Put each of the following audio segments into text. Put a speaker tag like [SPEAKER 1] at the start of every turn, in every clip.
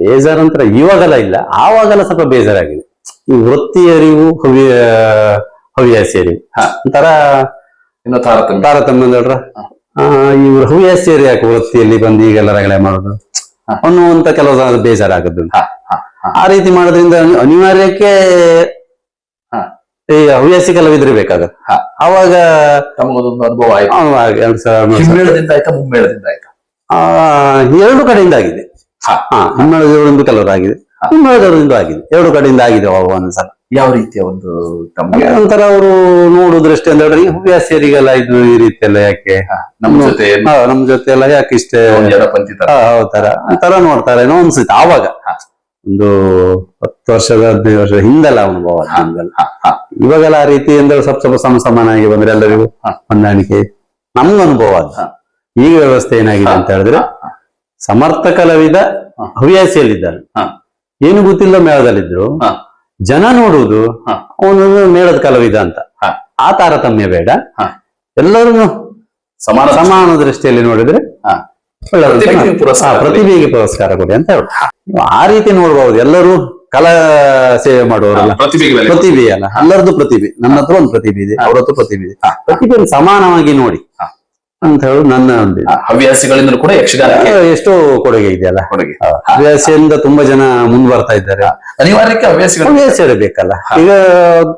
[SPEAKER 1] ಬೇಜಾರಂತರ ಇವಾಗೆಲ್ಲ ಇಲ್ಲ ಆವಾಗೆಲ್ಲ ಸ್ವಲ್ಪ ಬೇಜಾರಾಗಿದೆ. ಈ ವೃತ್ತಿ ಅರಿವು ಹವ್ಯ ಹವ್ಯಾಸಿ ಅರಿವು. ಒಂಥರ
[SPEAKER 2] ತಾರತಮ್ಯ.
[SPEAKER 1] ತಾರತಮ್ಯ ನೋಡ್ರ ಇವ್ರು ಹವ್ಯಾಸಿ ಅರಿ ಯಾಕೆ ವೃತ್ತಿಯಲ್ಲಿ ಬಂದು ಈಗೆಲ್ಲ ರಗಳೆ ಮಾಡೋದು? ಅನ್ನುವಂತ ಕೆಲವು ಬೇಜಾರಾಗದ್ದು. ಆ ರೀತಿ ಮಾಡೋದ್ರಿಂದ ಅನಿವಾರ್ಯಕ್ಕೆ. ಈ ಹವ್ಯಾಸಿ ಕಲಾವಿದ್ರೆ ಬೇಕಾಗತ್ತೆ
[SPEAKER 2] ಹಾ.
[SPEAKER 1] ಅವಾಗ
[SPEAKER 2] ತಮಗೊಂದೊಂದು ಅನುಭವ ಆಯ್ತು.
[SPEAKER 1] ಎರಡು ಸಾವಿರ
[SPEAKER 2] ಆಯ್ತಾ ಮುಮ್ಮೇಳದಿಂದ ಆಯ್ತಾ?
[SPEAKER 1] ಆ, ಎರಡು ಕಡೆಯಿಂದ ಆಗಿದೆ
[SPEAKER 2] ಹಾ.
[SPEAKER 1] ದೇವರಿಂದ ಕೆಲವರು ಆಗಿದೆ. ಹಿಮ್ಮಳದವರಿಂದ ಆಗಿದೆ. ಎರಡು ಕಡೆಯಿಂದ ಆಗಿದೆ ಒಂದ್ಸಲ
[SPEAKER 2] ಯಾವ ರೀತಿಯ ಒಂದು ತಮಗೆ
[SPEAKER 1] ನಂತರ ಅವರು ನೋಡುವ ದೃಷ್ಟಿಯಿಂದ ಅಂತ ಹೇಳಿದ್ರೆ ಈ ಹವ್ಯಾಸಿಯರಿಗೆಲ್ಲ ಇದು ಈ ರೀತಿ ಎಲ್ಲ ಯಾಕೆ
[SPEAKER 2] ನಮ್ಮ ಜೊತೆ
[SPEAKER 1] ನಮ್ಮ ನಮ್ ಜೊತೆ ಎಲ್ಲ ಯಾಕೆ ಇಷ್ಟೇ?
[SPEAKER 2] ಎಡಪಂಥಿ ತರ
[SPEAKER 1] ನೋಡ್ತಾರೆ ಏನೋ ಅನ್ಸುತ್ತೆ. ಆವಾಗ ಒಂದು ಹತ್ತು ವರ್ಷದ ಹದಿನೈದು ವರ್ಷ ಹಿಂದೆಲ್ಲ ಅನುಭವ. ಇವಾಗೆಲ್ಲ ಆ ರೀತಿ ಅಂದ್ರೆ ಸ್ವಲ್ಪ ಸ್ವಲ್ಪ ಸಮ ಸಮಾನಾಗಿ ಬಂದ್ರೆ ಎಲ್ಲರಿಗೂ. ಹೊಂದಾಣಿಕೆ. ನಮ್ಗೆ ಅನುಭವ ಅದ. ಈಗ ವ್ಯವಸ್ಥೆ ಏನಾಗಿದೆ ಅಂತ ಹೇಳಿದ್ರೆ. ಸಮರ್ಥ ಕಲಾವಿದ
[SPEAKER 2] ಹವ್ಯಾಸಿಯಲ್ಲಿದ್ದಾರೆ
[SPEAKER 1] ಹವ್ಯಾಸಿಯಲ್ಲಿದ್ದಾನೆ. ಏನು ಗೊತ್ತಿಲ್ಲ ಮೇಳದಲ್ಲಿದ್ರು. ಜನ ನೋಡುವುದು. ಅವನು ಮೇಳದ ಕಲಾವಿದ ಅಂತ. ಆ ತಾರತಮ್ಯ ಬೇಡ. ಎಲ್ಲರೂ
[SPEAKER 2] ಸಮಾನ
[SPEAKER 1] ಸಮಾನ ದೃಷ್ಟಿಯಲ್ಲಿ ನೋಡಿದ್ರೆ
[SPEAKER 2] ಪ್ರತಿಭೆಗೆ ಪುರಸ್ಕಾರ.
[SPEAKER 1] ಕೊಡಿ ಅಂತ ಹೇಳಿ ಆ ರೀತಿ ನೋಡಬಹುದು ಎಲ್ಲರೂ ಕಲಾ ಸೇವೆ ಮಾಡುವವರಲ್ಲ. ಪ್ರತಿಭೆ ಅಲ್ಲ ಎಲ್ಲರದ್ದು ಪ್ರತಿಭೆ. ನನ್ನ ಹತ್ರ ಒಂದು ಪ್ರತಿಭೆ ಇದೆ. ಅವರತ್ರ ಹತ್ರ ಪ್ರತಿಭೆ ಇದೆ. ಪ್ರತಿಭೆಯನ್ನು ಸಮಾನವಾಗಿ ನೋಡಿ. ಅಂತ ಹೇಳಿ ನನ್ನ ಒಂದು
[SPEAKER 2] ಹವ್ಯಾಸಿಗಳಿಂದ ಕೂಡ ಯಕ್ಷಗಾನಕ್ಕೆ
[SPEAKER 1] ಎಷ್ಟು ಕೊಡುಗೆ ಇದೆಯಲ್ಲ
[SPEAKER 2] ಕೊಡುಗೆ.
[SPEAKER 1] ಹವ್ಯಾಸಿಯಿಂದ ತುಂಬಾ ಜನ ಮುಂದ್ ಬರ್ತಾ ಇದ್ದಾರೆ.
[SPEAKER 2] ಅನಿವಾರ್ಯಕ್ಕೆ ಹವ್ಯಾಸಿಗಳು
[SPEAKER 1] ಹವ್ಯಾಸ ಇರಬೇಕಲ್ಲ ಈಗ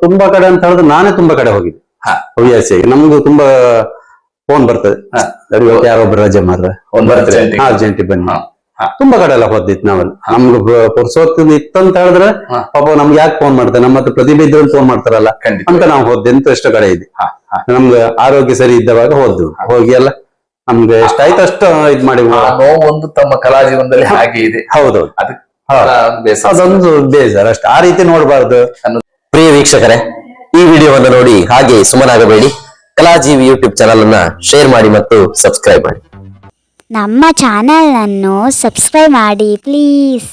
[SPEAKER 1] ತುಂಬಾ ಕಡೆ ಅಂತ ಹೇಳಿದ್ರೆ ನಾನೇ ತುಂಬಾ ಕಡೆ ಹೋಗಿದ್ದೆ.
[SPEAKER 2] ಹಾ.
[SPEAKER 1] ಹವ್ಯಾಸಿಯಾಗಿ. ನಮ್ಗೂ ತುಂಬಾ ಫೋನ್ ಬರ್ತದೆ. ಯಾರೊಬ್ರು ರಜೆ ಮಾರ್ರೆ. ಅರ್ಜೆಂಟಿಗೆ ಬನ್ನಿ. ತುಂಬಾ ಕಡೆ ಎಲ್ಲ ಹೋದಿತ್ತು ನಾವೆಲ್ಲ ನಮ್ಗೆ ಪುರ್ಸೋತ್ ಇತ್ತಂತ ಹೇಳಿದ್ರೆ ಪಾಪ ನಮ್ಗೆ ಯಾಕೆ ಫೋನ್ ಮಾಡ್ತಾರೆ? ನಮ್ಮ ಹತ್ರ ಪ್ರತಿಭೆ ಇದ್ರಲ್ಲಿ ಫೋನ್ ಮಾಡ್ತಾರಲ್ಲ.
[SPEAKER 2] ಖಂಡಿತ.
[SPEAKER 1] ಅಂತ ನಾವು ಹೋದ್ದೆ. ಎಂತ ಎಷ್ಟು ಕಡೆ ಇದೆ.
[SPEAKER 2] ಹಾ, ಹಾ.
[SPEAKER 1] ನಮ್ಗೆ ಆರೋಗ್ಯ ಸರಿ ಇದ್ದವಾಗ ಹೋದ್ದು. ಹೋಗಿ ಎಲ್ಲ ನಮ್ಗೆ ಎಷ್ಟಾಯ್ತು ಅಷ್ಟು ಇದ್ ಮಾಡಿ
[SPEAKER 2] ನೋವು ಒಂದು ತಮ್ಮ ಕಲಾ ಜೀವನದಲ್ಲಿ ಹಾಗೆ ಇದೆ.
[SPEAKER 1] ಹೌದೌದು. ಅದೊಂದು ಬೇಜಾರ್ ಅಷ್ಟು. ಆ ರೀತಿ ನೋಡಬಾರ್ದು.
[SPEAKER 3] ಪ್ರಿಯ ವೀಕ್ಷಕರೇ ಈ ವಿಡಿಯೋವನ್ನು ನೋಡಿ ಹಾಗೆ ಸುಮನಾಗಬೇಡಿ. ಕಲಾಜೀವಿ ಯೂಟ್ಯೂಬ್ ಚಾನಲ್ ಅನ್ನ ಶೇರ್ ಮಾಡಿ ಮತ್ತು ಸಬ್ಸ್ಕ್ರೈಬ್ ಮಾಡಿ.
[SPEAKER 4] ನಮ್ಮ ಚಾನಲನ್ನು ಸಬ್ಸ್ಕ್ರೈಬ್ ಮಾಡಿ ಪ್ಲೀಸ್